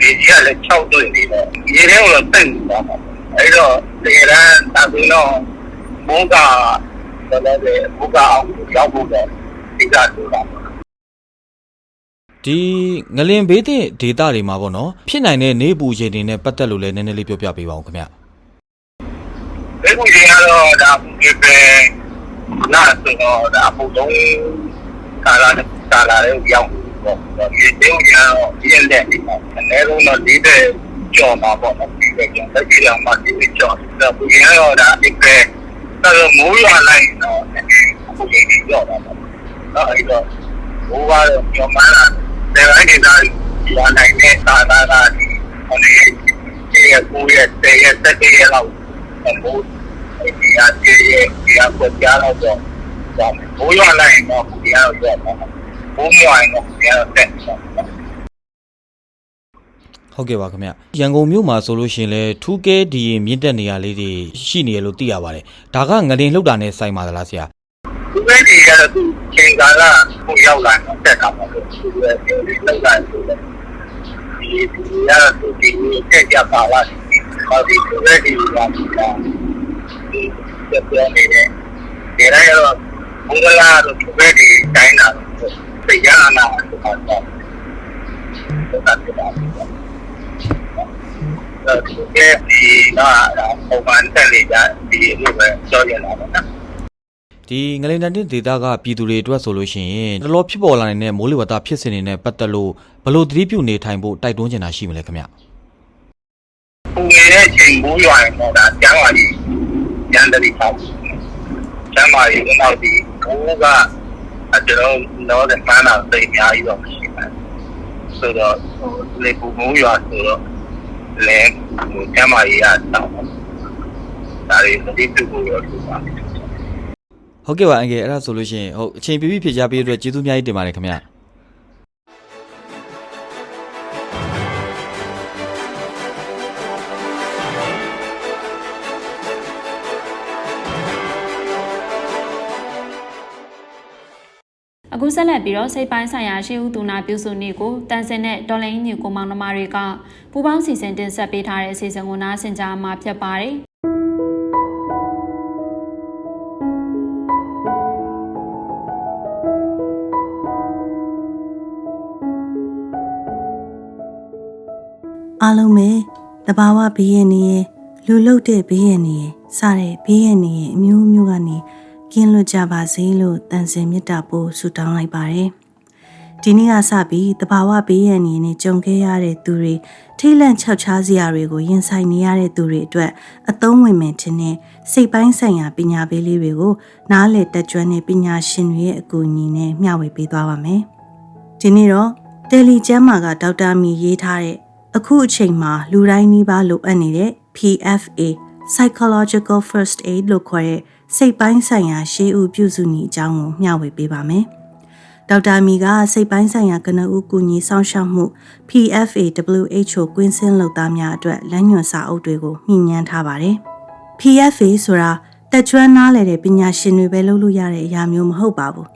ဒီကြီးကလည်း6တွေ့နေတယ်ရေထဲကိုတော့တိတ်နေတာပေါ့အဲ့တော့တကယ်တမ်းဒါဆိုတော့မိုးကလည်းလည်းမိုးကအောင်ရောက်ဖို့တော့ဒီကဆိုတာ ဒီငလင်ဘေးတဲ့ဒေတာတွေမှာပေါ့နော်ဖြစ်နိုင်တဲ့နေပူချိန်တွေနဲ့ပတ်သက်လို့လည်းနည်းနည်းလေးပြောပြပေးပါဦးခင်ဗျဒီကူကြီးကတော့ဒါဒီပဲနာဆိုတော့ဒါပုံတော့ကာလာကာလာလေးရောက်ပေါ့ဒီတေးရတော့ဒီလက်ဒီမှာအနည်းဆုံးတော့ဒီတဲ့ကြော်မှာပေါ့နော်ဒီပဲကြော်လက်ကြီးအောင်မှဒီပဲကြော်ဒါကူကြီးကတော့ဒါဒီပဲတော့မိုးရွာလိုက်တော့ကူကြီးကြော်တာပေါ့နော်အဲ့တော့မိုးကတော့ကြော်မှန်းလာ တယ်အဲ့ဒီသားရွာနိုင်တဲ့သာသာကဒီဟိုဒီရဲ့ကိုရဲ့တဲ့ရဲ့တက်တဲ့ရဲ့လောက်မိုးဒီအကျေးရဲ့ဒီအပေါ်ကြားတော့တော့ကြောင်းဘိုးရွာလိုက်ရင်တော့ဒီကတော့ရွာပါဘိုးမြွားရင်တော့ဒီကတော့တက်တယ်ဟုတ်ကဲ့ပါခင်ဗျရန်ကုန်မြို့မှာဆိုလို့ရှိရင်လဲထူးကဲဒီရင်မြင့်တက်နေရလေးတွေရှိနေရလို့သိရပါတယ်ဒါကငရင်လှုပ်တာနဲ့ဆိုင်ပါသလားဆရာသူပဲဒီကတော့သူ ချိန်ကာလကိုရောက်လာတော့တက်တာပါလို့သူပဲဒီလောက်လာဆိုတယ်ဒီဒီကတော့သူဒီတက်ကြပါလားဟောဒီသူပဲဒီကဒီဒီပြောနေတယ်ဒီရရောဘုရားတော့သူပဲဒီတိုင်းတာသိရနာဆိုတော့တော့တက်တာအဲ့ဒီကဒီနာပုံမှန်တက်လေကြဒီလိုပဲကြောက်ရလာတော့နော် ဒီငလင်တန်တဲ့ဒေတာကပြည်သူတွေအတွက်ဆိုလို့ရှိရင်တလောဖြစ်ပေါ်လာနေတဲ့မိုးလေဝသဖြစ်စဉ်တွေနဲ့ပတ်သက်လို့ဘယ်လို့သတိပြုနေထိုင်ဖို့တိုက်တွန်းချင်တာရှိမလဲခင်ဗျပူနေတဲ့ချိန်မိုးရွာရင်တော့ဒါကျမ်းပါကြီးကျမ်းတတိပေါ့ကျမ်းပါကြီးတော့ဒီဘိုးကအကျွန်တော်တော့တဲ့မှန်းတာသိအများကြီးတော့မရှိဘူးဆိုတော့လေပူမိုးရွာဆိုတော့လေဟိုကျမ်းပါကြီးကတော့ဒါတွေသတိပြုဖို့ရောလိုပါတယ် ဟုတ်ကဲ့ပါအန်ကယ်အဲ့ဒါဆိုလို့ရှိရင်ဟုတ်အချိန်ပြည့်ပြည့်ဖြည့်ချပေးတဲ့အတွက်ကျေးဇူးအများကြီးတင်ပါတယ်ခင်ဗျအခုဆက်လက်ပြီးတော့စိတ်ပိုင်းဆိုင်ရာရှေးဦးသူနာပြုစုနေကိုတန်စင်နဲ့ဒေါ်လင်းညူကိုမောင်နှမတွေကပူပေါင်းစီစဉ်တင်ဆက်ပေးထားတဲ့အစီအစဉ်ကိုနားဆင်ကြမှာဖြစ်ပါတယ် အားလုံးပဲတဘာဝဘေးရနေရလူလုတ်တဲ့ဘေးရနေရစတဲ့ဘေးရနေရအမျိုးမျိုးကနေကင်းလွတ်ကြပါစေလို့တန်စင်မြတ်တာပို့ဆုတောင်းလိုက်ပါတယ်ဒီနေ့ကစပြီးတဘာဝဘေးရနေနဲ့ကြုံခဲ့ရတဲ့သူတွေထိတ်လန့်ချောက်ချားစရာတွေကိုရင်ဆိုင်နေရတဲ့သူတွေအတွက်အသုံးဝင်မယ်ထင်တဲ့စိတ်ပိုင်းဆိုင်ရာပညာပေးလေးတွေကိုနားလေတက်ကျွမ်းတဲ့ပညာရှင်တွေရဲ့အကူအညီနဲ့မျှဝေပေးသွားပါမယ်ဒီနေ့တော့တယ်လီကျမ်းမာကဒေါက်တာမီရေးထားတဲ့ အခုအချိန်မှာလူတိုင်းနီးပါးလိုအပ်နေတဲ့ PFA Psychological First Aid လို့ခေါ်တဲ့စိတ်ပိုင်းဆိုင်ရာရှေးဥပြုစုနည်းအကြောင်းကိုမျှဝေပေးပါမယ်။ဒေါက်တာမီကစိတ်ပိုင်းဆိုင်ရာကနဦးကူညီဆောင်ရှောက်မှု PFA WHO ကွင်းစင်းလုပ်သားများအတွက်လမ်းညွှန်စာအုပ်တွေကိုညှိနှိုင်းထားပါတယ်။ PFA ဆိုတာတက်ကျွမ်းနားလည်တဲ့ပညာရှင်တွေပဲလုပ်လို့ရတဲ့အရာမျိုးမဟုတ်ပါဘူး။ပ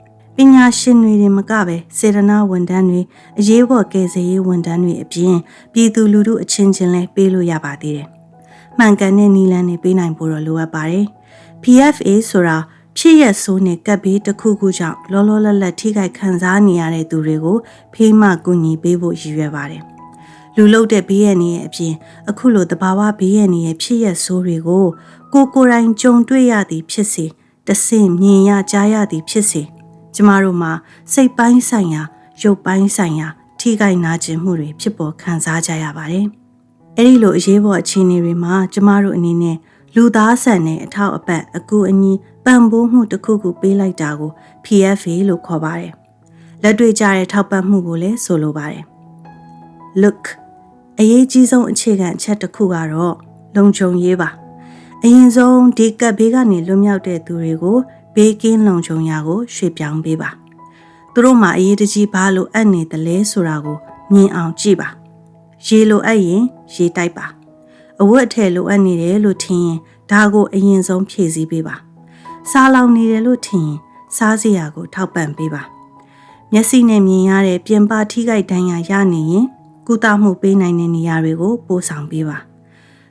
ညာရှင်တွေတင်မကပဲစေတနာဝန်ထမ်းတွေအရေးပေါ်ကယ်ဆယ်ရေးဝန်ထမ်းတွေအပြင်ပြည်သူလူထုအချင်းချင်းလည်းပေးလို့ရပါသေးတယ်။မှန်ကန်တဲ့နီလန်းတွေပေးနိုင်ဖို့တော့လိုအပ်ပါတယ်။ PFA ဆိုတာဖြစ်ရက်ဆိုးနဲ့ကပ်ဘေးတစ်ခုခုကြောင့်လောလောလတ်လတ်ထိခိုက်ခံစားနေရတဲ့သူတွေကိုဖေးမကူညီပေးဖို့ရည်ရွယ်ပါတယ်။လူလုတ်တဲ့ဘေးရန်တွေရဲ့အပြင်အခုလိုတဘာဝဘေးရန်တွေရဲ့ဖြစ်ရက်ဆိုးတွေကိုကိုကိုယ်တိုင်ကြုံတွေ့ရသည်ဖြစ်စေတဆင့်မြင်ရကြားရသည်ဖြစ်စေ ကျမတို့မှာစိတ်ပိုင်းဆိုင်ရာရုပ်ပိုင်းဆိုင်ရာထိခိုက်နာကျင်မှုတွေဖြစ်ပေါ်ခံစားကြရပါတယ်။အဲဒီလိုအရေးပေါ်အခြေအနေတွေမှာကျမတို့အနေနဲ့လူသားဆန်တဲ့အထောက်အပံ့အကူအညီပံ့ပိုးမှုတစ်ခုခုပေးလိုက်တာကို PFA လို့ခေါ်ပါတယ်။လက်တွေ့ကျတဲ့ထောက်ပံ့မှုကိုလည်းဆိုလိုပါတယ်။ Look အရေးကြီးဆုံးအခြေခံအချက်တစ်ခုကတော့လုံခြုံရေးပါ။အရင်ဆုံးဒီကပ်ဘေးကနေလွတ်မြောက်တဲ့သူတွေကို ဘေးကင်းလုံခြုံရာကိုရွှေ့ပြောင်းပေးပါသူတို့မှာအရေးတကြီးဘာလို့အပ်နေတယ်လဲဆိုတာကိုမြင်အောင်ကြည့်ပါရေလိုအပ်ရင်ရေတိုက်ပါအဝတ်အထည်လိုအပ်နေတယ်လို့ထင်ရင်ဒါကိုအရင်ဆုံးဖြည့်ဆည်းပေးပါစားလောင်နေတယ်လို့ထင်ရင်စားစရာကိုထောက်ပံ့ပေးပါမျက်စိနဲ့မြင်ရတဲ့ပြင်ပထိခိုက်ဒဏ်ရာရနေရင်ကုသမှုပေးနိုင်တဲ့နေရာတွေကိုပို့ဆောင်ပေးပါ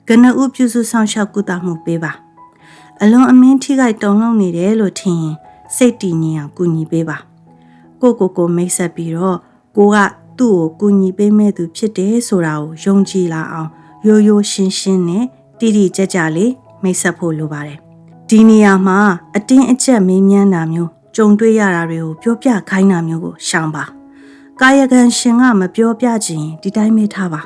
ကနဦးပြုစုဆောင်ရှောက်ကုသမှုပေးပါ အလွန်အမင်းထိခိုက်တုံ့လုံနေတယ်လို့ထင်ရင်စိတ်တည်ငြိမ်အောင်ကူညီပေးပါကိုကိုကိုမိတ်ဆက်ပြီးတော့ကိုကသူ့ကိုကူညီပေးမဲ့သူဖြစ်တယ်ဆိုတာကိုယုံကြည်လာအောင်ရိုးရိုးရှင်းရှင်းနဲ့တိတိကျကျလေးမိတ်ဆက်ဖို့လိုပါတယ်ဒီနေရာမှာအတင်းအကျပ်မေးမြန်းတာမျိုးကြုံတွေ့ရတာတွေကိုပြောပြခိုင်းတာမျိုးကိုရှောင်ပါကာယကံရှင်ကမပြောပြချင်ဒီတိုင်းမေးထားပါ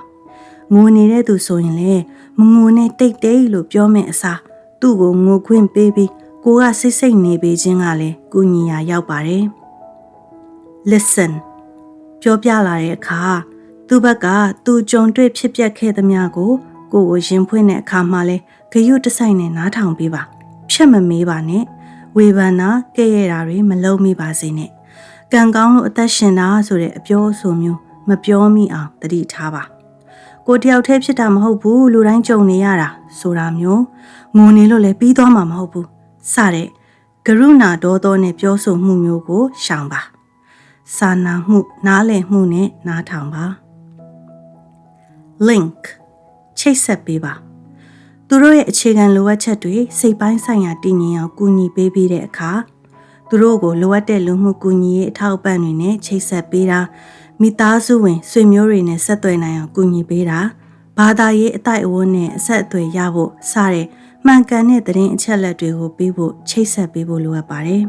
ငိုနေတဲ့သူဆိုရင်လေမငိုနဲ့တိတ်တိတ်လို့ပြောမယ်အစား သူ့ကိုငိုခွင့်ပေးပြီးကိုကစိတ်စိတ်နေပေးခြင်းကလည်းကုညီရာရောက်ပါတယ် listen ပြောပြလာတဲ့အခါသူ့ဘက်ကသူကြုံတွေ့ဖြစ်ပျက်ခဲ့သမျှကိုကိုကိုရင်ဖွင့်တဲ့အခါမှာလဲဂယုတစိုက်နဲ့နားထောင်ပေးပါဖြတ်မမေးပါနဲ့ဝေဖန်တာကဲ့ရဲ့တာတွေမလုပ်မိပါစေနဲ့ကံကောင်းလို့အသက်ရှင်တာဆိုတဲ့အပြောအဆိုမျိုးမပြောမိအောင်တတိထားပါ ကိုတယောက်တည်းဖြစ်တာမဟုတ်ဘူးလူတိုင်းကြုံနေရတာဆိုတာမျိုးငုံနေလို့လည်းပြီးသွားမှာမဟုတ်ဘူးစတဲ့ကရုဏာဒေါသောနဲ့ပြောဆိုမှုမျိုးကိုရှောင်ပါစာနာမှုနားလည်မှုနဲ့နားထောင်ပါ link ချိတ်ဆက်ပေးပါသူတို့ရဲ့အခြေခံလိုအပ်ချက်တွေစိတ်ပိုင်းဆိုင်ရာတည်ငြိမ်အောင်ကူညီပေးပြီးတဲ့အခါသူတို့ကိုလိုအပ်တဲ့လူမှုကူညီရေးအထောက်အပံ့တွေနဲ့ချိတ်ဆက်ပေးတာ မိသားစုဝင်ဆွေမျိုးတွေနဲ့ဆက်သွယ်နိုင်အောင်ကူညီပေးတာဘာသာရေးအတိုက်အဝန်းနဲ့အဆက်အသွယ်ရဖို့စတဲ့မှန်ကန်တဲ့သတင်းအချက်အလက်တွေကိုပေးဖို့ချိတ်ဆက်ပေးဖို့လိုအပ်ပါတယ်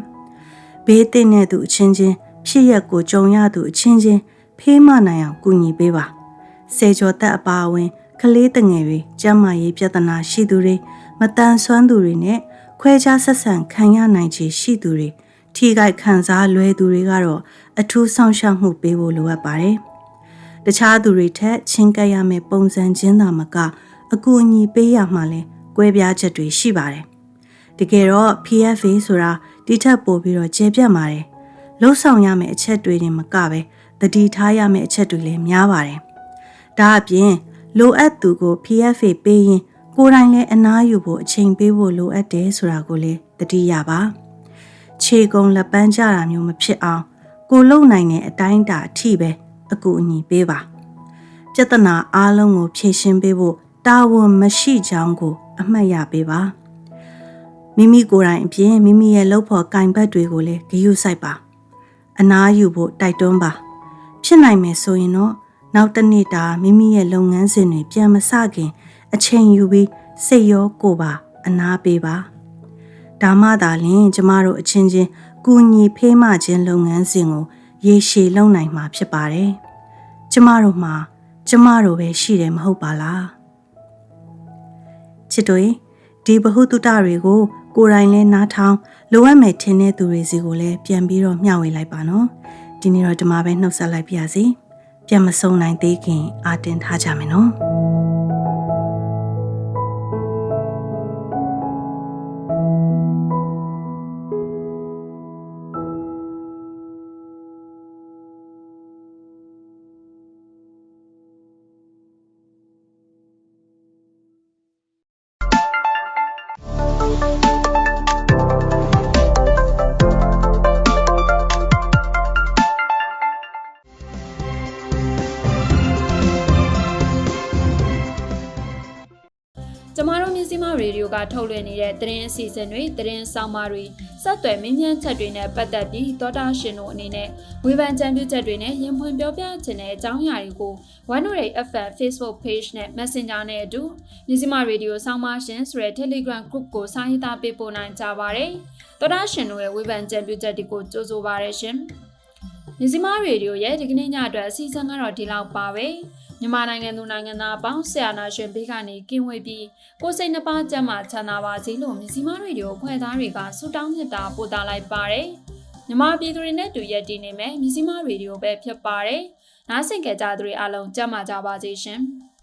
ဘေးတင်တဲ့သူအချင်းချင်းဖြစ်ရက်ကိုကြုံရသူအချင်းချင်းဖေးမနိုင်အောင်ကူညီပေးပါစေကျော်သက်အပါအဝင်ကလေးတငယ်တွေကျန်းမာရေးပြဿနာရှိသူတွေမတန်ဆွမ်းသူတွေနဲ့ခွဲခြားဆက်ဆံခံရနိုင်ခြေရှိသူတွေ ထိခိုက်ခံစားလွဲသူတွေကတော့အထူးဆောင်ရှောက်မှုပေးဖို့လိုအပ်ပါတယ်။တခြားသူတွေထက်ချင်းကပ်ရမယ့်ပုံစံချင်းသာမကအကူအညီပေးရမှလဲကွဲပြားချက်တွေရှိပါတယ်။တကယ်တော့ PFA ဆိုတာဒီထက်ပိုပြီးတော့ကျေပြတ်ပါတယ်။လှုပ်ဆောင်ရမယ့်အချက်တွေတင်မကပဲတတိထားရမယ့်အချက်တွေလည်းများပါတယ်။ဒါအပြင်လိုအပ်သူကို PFA ပေးရင်ကိုယ်တိုင်လည်းအနားယူဖို့အချိန်ပေးဖို့လိုအပ်တယ်ဆိုတာကိုလည်းသတိရပါ ခြေကုံလက်ပန်းကြတာမျိုးမဖြစ်အောင်ကိုလုံနိုင်တဲ့အတိုင်းအတာအထိပဲအကူအညီပေးပါပြဿနာအားလုံးကိုဖြေရှင်းပေးဖို့တာဝန်မရှိကြောင်းကို အမှတ်ရပေးပါမိမိကိုယ်တိုင်အပြင်မိမိရဲ့လုပ်ဖို့ကင်ဘတ်တွေကိုလည်းဂရုစိုက်ပါ အနားယူဖို့တိုက်တွန်းပါ ဖြစ်နိုင်မယ်ဆိုရင်တော့နောက်တစ်နေ့တာမိမိရဲ့လုပ်ငန်းစဉ်တွေပြန်မစခင် အချိန်ယူပြီးစိတ်ရောကိုယ်ပါ အနာပေးပါ ဒါမှသာလျှင်ကျမတို့အချင်းချင်းကူညီဖေးမခြင်းလုပ်ငန်းစဉ်ကိုရေရှည်လုပ်နိုင်မှာဖြစ်ပါတယ်ကျမတို့မှာကျမတို့ပဲရှိတယ်မဟုတ်ပါလားချစ်တို့ဒီဘ ഹു တုတတွေကို ကိုယ်တိုင်လဲနားထောင်လိုအပ်မယ်ထင်တဲ့သူတွေစီကိုလည်းပြန်ပြီးတော့မျှဝေလိုက်ပါနော်ဒီနေ့တော့ဒီမှာပဲနှုတ်ဆက်လိုက်ပါရစေပြန်မဆုံးနိုင်သေးခင်အာတင်ထားကြမယ်နော် စည်းမရေဒီယိုကထုတ်လွှင့်နေတဲ့သတင်းအစီအစဉ်တွေသတင်းဆောင်မတွေစက်သွယ်မင်းမြန်းချက်တွေနဲ့ပတ်သက်ပြီးသောတာရှင်တို့အနေနဲ့ဝေဖန်ကြံပြုချက်တွေနဲ့ရင်ဖွင့်ပြောပြခြင်းတဲ့အကြောင်းအရာတွေကို108 FM Facebook Page နဲ့ Messenger နဲ့အတူမြစည်းမရေဒီယိုဆောင်မရှင်ဆိုတဲ့ Telegram Group ကိုစာရေးသားပေးပို့နိုင်ကြပါတယ်။သောတာရှင်တို့ရဲ့ဝေဖန်ကြံပြုချက်တွေကိုကြိုးဆိုပါရရှင်။မြစည်းမရေဒီယိုရဲ့ဒီကနေ့ညအတွက်အစီအစဉ်ကတော့ဒီလောက်ပါပဲ။ မြန်မာနိုင်ငံသူနိုင်ငံသားအပေါင်းဆရာနာရှင်ဘေးကနေကင်းဝေးပြီးကိုယ်စိတ်နှပါကျန်းမာချမ်းသာပါစေလို့မြစီမရေဒီယိုဖွဲ့သားတွေကဆုတောင်းမြတ်တာပို့သလိုက်ပါတယ်။မြန်မာပြည်သူတွေနဲ့တူရက်တည်နေမယ်မြစီမရေဒီယိုပဲဖြစ်ပါတယ်။နားဆင်ကြကြသူတွေအားလုံးကျန်းမာကြပါစေရှင်။